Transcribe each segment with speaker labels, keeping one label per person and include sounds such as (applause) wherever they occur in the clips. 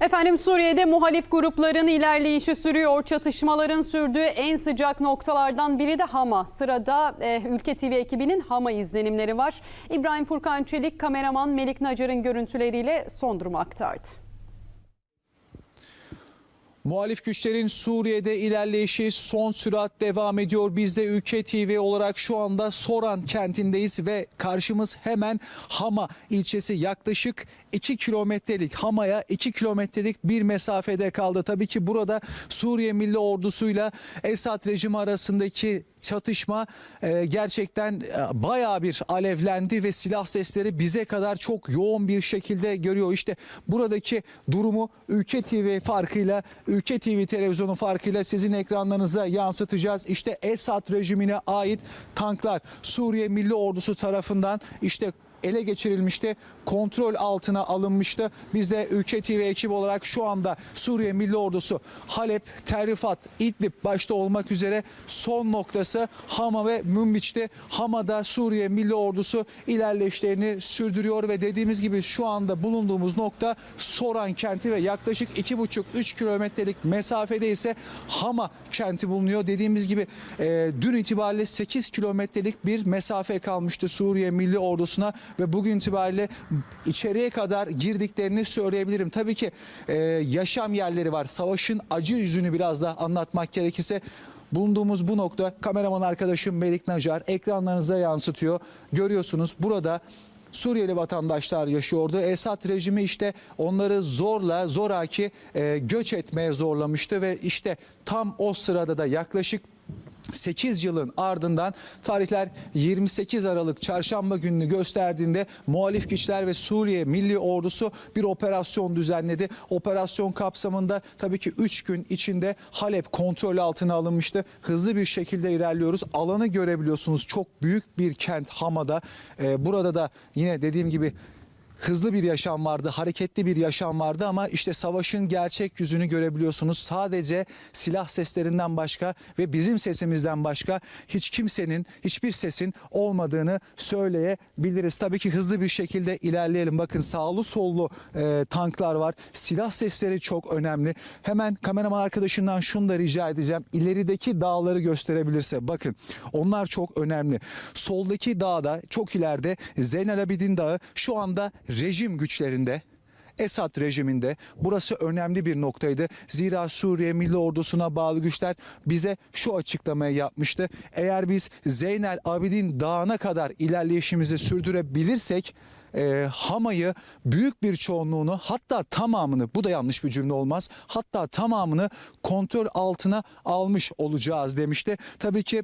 Speaker 1: Efendim Suriye'de muhalif grupların ilerleyişi sürüyor. Çatışmaların sürdüğü en sıcak noktalardan biri de Hama. Sırada e, Ülke TV ekibinin Hama izlenimleri var. İbrahim Furkan Çelik, kameraman Melik Nacar'ın görüntüleriyle son durumu aktardı.
Speaker 2: Muhalif güçlerin Suriye'de ilerleyişi son sürat devam ediyor. Biz de Ülke TV olarak şu anda Soran kentindeyiz ve karşımız hemen Hama ilçesi yaklaşık 2 kilometrelik Hama'ya 2 kilometrelik bir mesafede kaldı. Tabii ki burada Suriye Milli Ordusu'yla Esad rejimi arasındaki çatışma e, gerçekten e, bayağı bir alevlendi ve silah sesleri bize kadar çok yoğun bir şekilde görüyor. İşte buradaki durumu Ülke TV farkıyla, Ülke TV televizyonu farkıyla sizin ekranlarınıza yansıtacağız. İşte Esad rejimine ait tanklar Suriye Milli Ordusu tarafından işte ele geçirilmişti. Kontrol altına alınmıştı. Biz de Ülke TV ekibi olarak şu anda Suriye Milli Ordusu Halep, Terrifat, İdlib başta olmak üzere son noktası Hama ve Münbiç'te. Hama'da Suriye Milli Ordusu ilerleyişlerini sürdürüyor ve dediğimiz gibi şu anda bulunduğumuz nokta Soran kenti ve yaklaşık 2,5-3 kilometrelik mesafede ise Hama kenti bulunuyor. Dediğimiz gibi e, dün itibariyle 8 kilometrelik bir mesafe kalmıştı Suriye Milli Ordusu'na ve bugün itibariyle içeriye kadar girdiklerini söyleyebilirim. Tabii ki e, yaşam yerleri var. Savaşın acı yüzünü biraz da anlatmak gerekirse bulunduğumuz bu nokta kameraman arkadaşım Melik Nacar ekranlarınıza yansıtıyor. Görüyorsunuz burada Suriyeli vatandaşlar yaşıyordu. Esad rejimi işte onları zorla zoraki e, göç etmeye zorlamıştı ve işte tam o sırada da yaklaşık 8 yılın ardından tarihler 28 Aralık çarşamba gününü gösterdiğinde muhalif güçler ve Suriye Milli Ordusu bir operasyon düzenledi. Operasyon kapsamında tabii ki 3 gün içinde Halep kontrol altına alınmıştı. Hızlı bir şekilde ilerliyoruz. Alanı görebiliyorsunuz. Çok büyük bir kent Hama'da. Ee, burada da yine dediğim gibi hızlı bir yaşam vardı, hareketli bir yaşam vardı ama işte savaşın gerçek yüzünü görebiliyorsunuz. Sadece silah seslerinden başka ve bizim sesimizden başka hiç kimsenin, hiçbir sesin olmadığını söyleyebiliriz. Tabii ki hızlı bir şekilde ilerleyelim. Bakın sağlı sollu e, tanklar var. Silah sesleri çok önemli. Hemen kameraman arkadaşından şunu da rica edeceğim. İlerideki dağları gösterebilirse bakın onlar çok önemli. Soldaki dağda çok ileride Zeynel Abidin Dağı şu anda rejim güçlerinde. Esad rejiminde burası önemli bir noktaydı. Zira Suriye Milli Ordusu'na bağlı güçler bize şu açıklamayı yapmıştı. Eğer biz Zeynel Abidin Dağı'na kadar ilerleyişimizi sürdürebilirsek e, Hama'yı büyük bir çoğunluğunu hatta tamamını bu da yanlış bir cümle olmaz hatta tamamını kontrol altına almış olacağız demişti. Tabii ki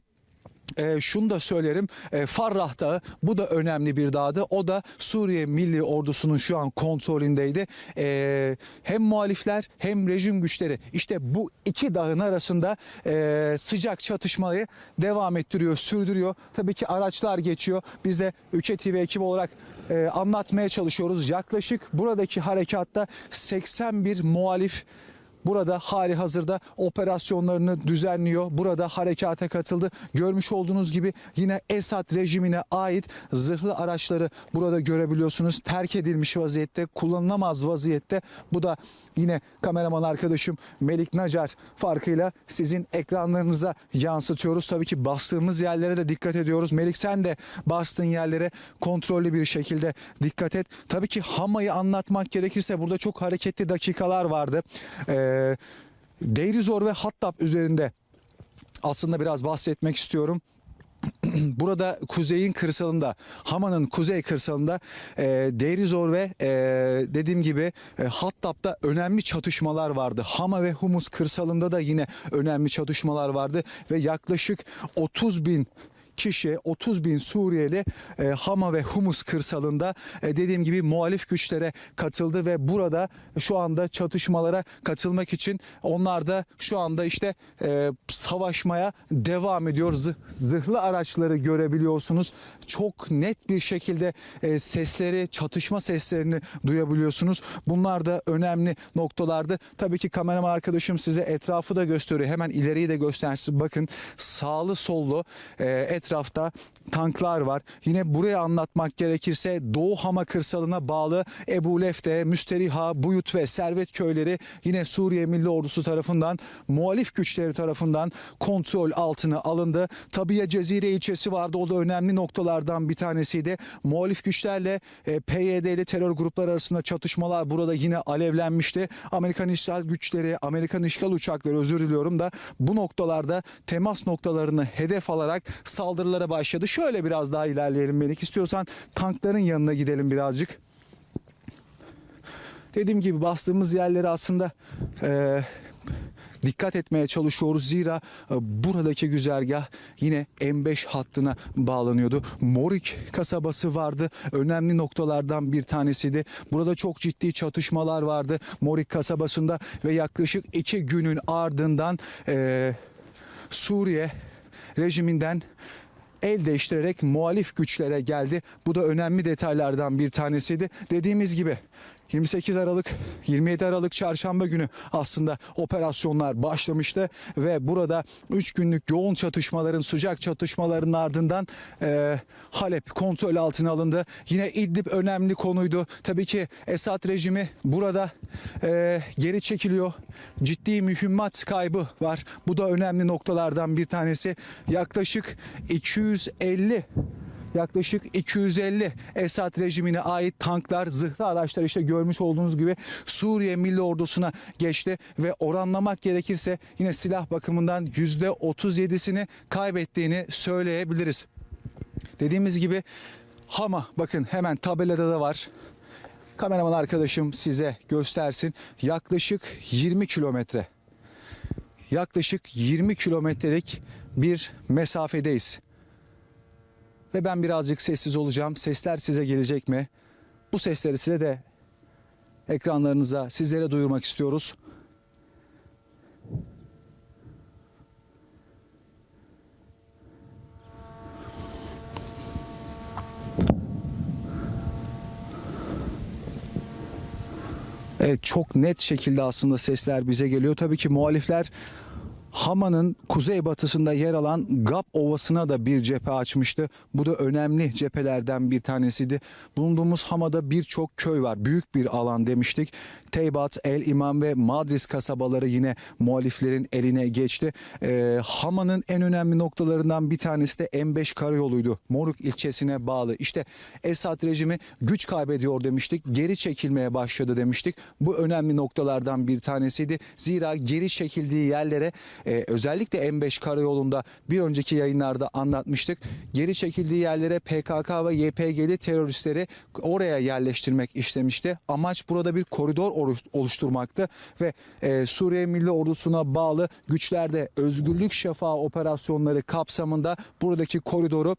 Speaker 2: e, şunu da söylerim e, Farrah Dağı bu da önemli bir dağdı. O da Suriye Milli Ordusu'nun şu an kontrolündeydi. E, hem muhalifler hem rejim güçleri işte bu iki dağın arasında e, sıcak çatışmayı devam ettiriyor, sürdürüyor. Tabii ki araçlar geçiyor. Biz de Ülke TV ekibi olarak e, anlatmaya çalışıyoruz. Yaklaşık buradaki harekatta 81 muhalif Burada hali hazırda operasyonlarını düzenliyor. Burada harekata katıldı. Görmüş olduğunuz gibi yine Esad rejimine ait zırhlı araçları burada görebiliyorsunuz. Terk edilmiş vaziyette, kullanılamaz vaziyette. Bu da yine kameraman arkadaşım Melik Nacar farkıyla sizin ekranlarınıza yansıtıyoruz. Tabii ki bastığımız yerlere de dikkat ediyoruz. Melik sen de bastığın yerlere kontrollü bir şekilde dikkat et. Tabii ki Hama'yı anlatmak gerekirse burada çok hareketli dakikalar vardı. Ee, Deirizor ve Hattab üzerinde aslında biraz bahsetmek istiyorum. (clears throat) Burada kuzeyin kırsalında, Hama'nın kuzey kırsalında e, Deirizor ve e, dediğim gibi e, Hattab'da önemli çatışmalar vardı. Hama ve Humus kırsalında da yine önemli çatışmalar vardı ve yaklaşık 30 bin kişi 30 bin Suriyeli e, Hama ve Humus kırsalında e, dediğim gibi muhalif güçlere katıldı ve burada şu anda çatışmalara katılmak için onlar da şu anda işte e, savaşmaya devam ediyor. Zı- zırhlı araçları görebiliyorsunuz. Çok net bir şekilde e, sesleri, çatışma seslerini duyabiliyorsunuz. Bunlar da önemli noktalardı. Tabii ki kameraman arkadaşım size etrafı da gösteriyor. Hemen ileriyi de göstersin. Bakın sağlı sollu e, etrafta tanklar var. Yine buraya anlatmak gerekirse Doğu Hama kırsalına bağlı Ebu Lefte, Müsteriha, Buyut ve Servet köyleri yine Suriye Milli Ordusu tarafından muhalif güçleri tarafından kontrol altına alındı. Tabiye Cezire ilçesi vardı. O da önemli noktalardan bir tanesiydi. Muhalif güçlerle e, PYD'li terör grupları arasında çatışmalar burada yine alevlenmişti. Amerikan işgal güçleri, Amerikan işgal uçakları özür diliyorum da bu noktalarda temas noktalarını hedef alarak saldırılara başladı. Şöyle biraz daha ilerleyelim Melik. İstiyorsan tankların yanına gidelim birazcık. Dediğim gibi bastığımız yerleri aslında e, dikkat etmeye çalışıyoruz. Zira e, buradaki güzergah yine M5 hattına bağlanıyordu. Morik kasabası vardı. Önemli noktalardan bir tanesiydi. Burada çok ciddi çatışmalar vardı Morik kasabasında ve yaklaşık iki günün ardından e, Suriye rejiminden el değiştirerek muhalif güçlere geldi. Bu da önemli detaylardan bir tanesiydi. Dediğimiz gibi 28 Aralık 27 Aralık çarşamba günü aslında operasyonlar başlamıştı ve burada 3 günlük yoğun çatışmaların sıcak çatışmaların ardından e, Halep kontrol altına alındı. Yine İdlib önemli konuydu. Tabii ki Esad rejimi burada e, geri çekiliyor. Ciddi mühimmat kaybı var. Bu da önemli noktalardan bir tanesi. Yaklaşık 250 yaklaşık 250 Esad rejimine ait tanklar, zırhlı araçlar işte görmüş olduğunuz gibi Suriye Milli Ordusu'na geçti ve oranlamak gerekirse yine silah bakımından %37'sini kaybettiğini söyleyebiliriz. Dediğimiz gibi Hama bakın hemen tabelada da var. Kameraman arkadaşım size göstersin. Yaklaşık 20 kilometre. Yaklaşık 20 kilometrelik bir mesafedeyiz. Ve ben birazcık sessiz olacağım. Sesler size gelecek mi? Bu sesleri size de ekranlarınıza sizlere duyurmak istiyoruz. Evet çok net şekilde aslında sesler bize geliyor. Tabii ki muhalifler Hama'nın kuzeybatısında yer alan Gap Ovası'na da bir cephe açmıştı. Bu da önemli cephelerden bir tanesiydi. Bulunduğumuz Hama'da birçok köy var. Büyük bir alan demiştik. Teybat, El İmam ve Madris kasabaları yine muhaliflerin eline geçti. Ee, Hama'nın en önemli noktalarından bir tanesi de M5 karayoluydu. Moruk ilçesine bağlı. İşte Esad rejimi güç kaybediyor demiştik. Geri çekilmeye başladı demiştik. Bu önemli noktalardan bir tanesiydi. Zira geri çekildiği yerlere e, özellikle M5 karayolunda bir önceki yayınlarda anlatmıştık. Geri çekildiği yerlere PKK ve YPG'li teröristleri oraya yerleştirmek istemişti. Amaç burada bir koridor oluşturmaktı ve e, Suriye Milli Ordusu'na bağlı güçlerde özgürlük şafağı operasyonları kapsamında buradaki koridoru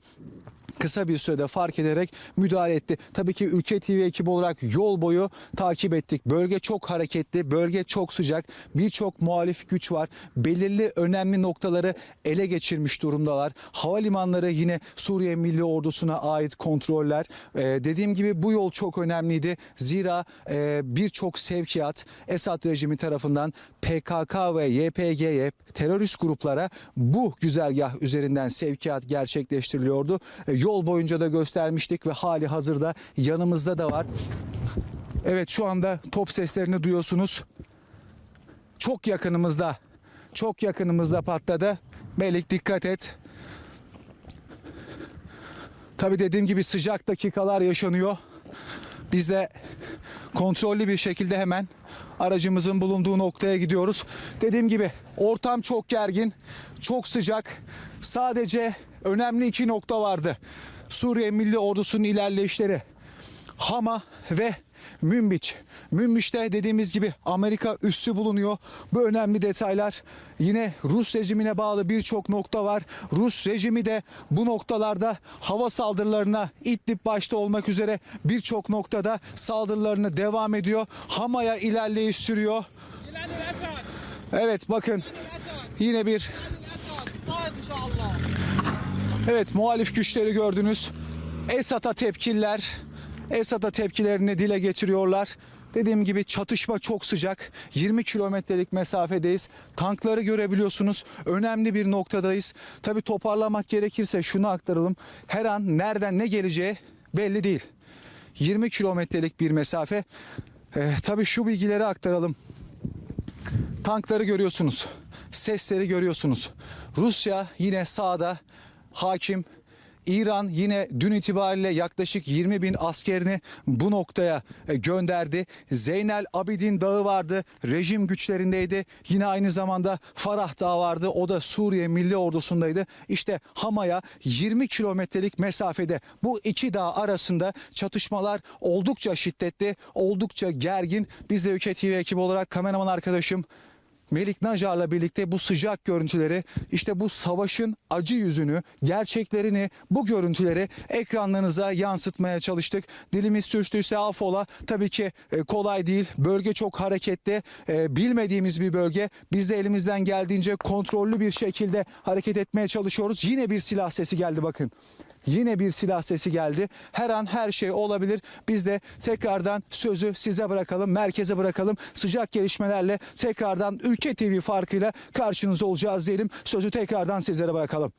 Speaker 2: kısa bir sürede fark ederek müdahale etti. Tabii ki Ülke TV ekibi olarak yol boyu takip ettik. Bölge çok hareketli, bölge çok sıcak. Birçok muhalif güç var. Belirli önemli noktaları ele geçirmiş durumdalar. Havalimanları yine Suriye Milli Ordusu'na ait kontroller. Ee, dediğim gibi bu yol çok önemliydi. Zira e, birçok sevkiyat Esad rejimi tarafından PKK ve YPG'ye terörist gruplara bu güzergah üzerinden sevkiyat gerçekleştiriliyordu. E, Yol boyunca da göstermiştik ve hali hazırda yanımızda da var. Evet şu anda top seslerini duyuyorsunuz. Çok yakınımızda. Çok yakınımızda patladı. Melik dikkat et. Tabii dediğim gibi sıcak dakikalar yaşanıyor. Biz de kontrollü bir şekilde hemen aracımızın bulunduğu noktaya gidiyoruz. Dediğim gibi ortam çok gergin, çok sıcak. Sadece önemli iki nokta vardı. Suriye Milli Ordusu'nun ilerleyişleri Hama ve Münbiç. Münbiç'te dediğimiz gibi Amerika üssü bulunuyor. Bu önemli detaylar. Yine Rus rejimine bağlı birçok nokta var. Rus rejimi de bu noktalarda hava saldırılarına İdlib başta olmak üzere birçok noktada saldırılarını devam ediyor. Hama'ya ilerleyiş sürüyor. Evet bakın yine bir Evet muhalif güçleri gördünüz. Esad'a tepkiler, Esad'a tepkilerini dile getiriyorlar. Dediğim gibi çatışma çok sıcak. 20 kilometrelik mesafedeyiz. Tankları görebiliyorsunuz. Önemli bir noktadayız. Tabi toparlamak gerekirse şunu aktaralım. Her an nereden ne geleceği belli değil. 20 kilometrelik bir mesafe. Ee, tabii şu bilgileri aktaralım. Tankları görüyorsunuz. Sesleri görüyorsunuz. Rusya yine sağda hakim. İran yine dün itibariyle yaklaşık 20 bin askerini bu noktaya e, gönderdi. Zeynel Abidin Dağı vardı. Rejim güçlerindeydi. Yine aynı zamanda Farah Dağı vardı. O da Suriye Milli Ordusu'ndaydı. İşte Hama'ya 20 kilometrelik mesafede bu iki dağ arasında çatışmalar oldukça şiddetli, oldukça gergin. Biz de Ülke TV ekibi olarak kameraman arkadaşım Melik Nacar'la birlikte bu sıcak görüntüleri, işte bu savaşın acı yüzünü, gerçeklerini, bu görüntüleri ekranlarınıza yansıtmaya çalıştık. Dilimiz sürçtüyse affola. Tabii ki e, kolay değil. Bölge çok hareketli. E, Bilmediğimiz bir bölge. Biz de elimizden geldiğince kontrollü bir şekilde hareket etmeye çalışıyoruz. Yine bir silah sesi geldi bakın. Yine bir silah sesi geldi. Her an her şey olabilir. Biz de tekrardan sözü size bırakalım, merkeze bırakalım. Sıcak gelişmelerle tekrardan Ülke TV farkıyla karşınızda olacağız diyelim. Sözü tekrardan sizlere bırakalım.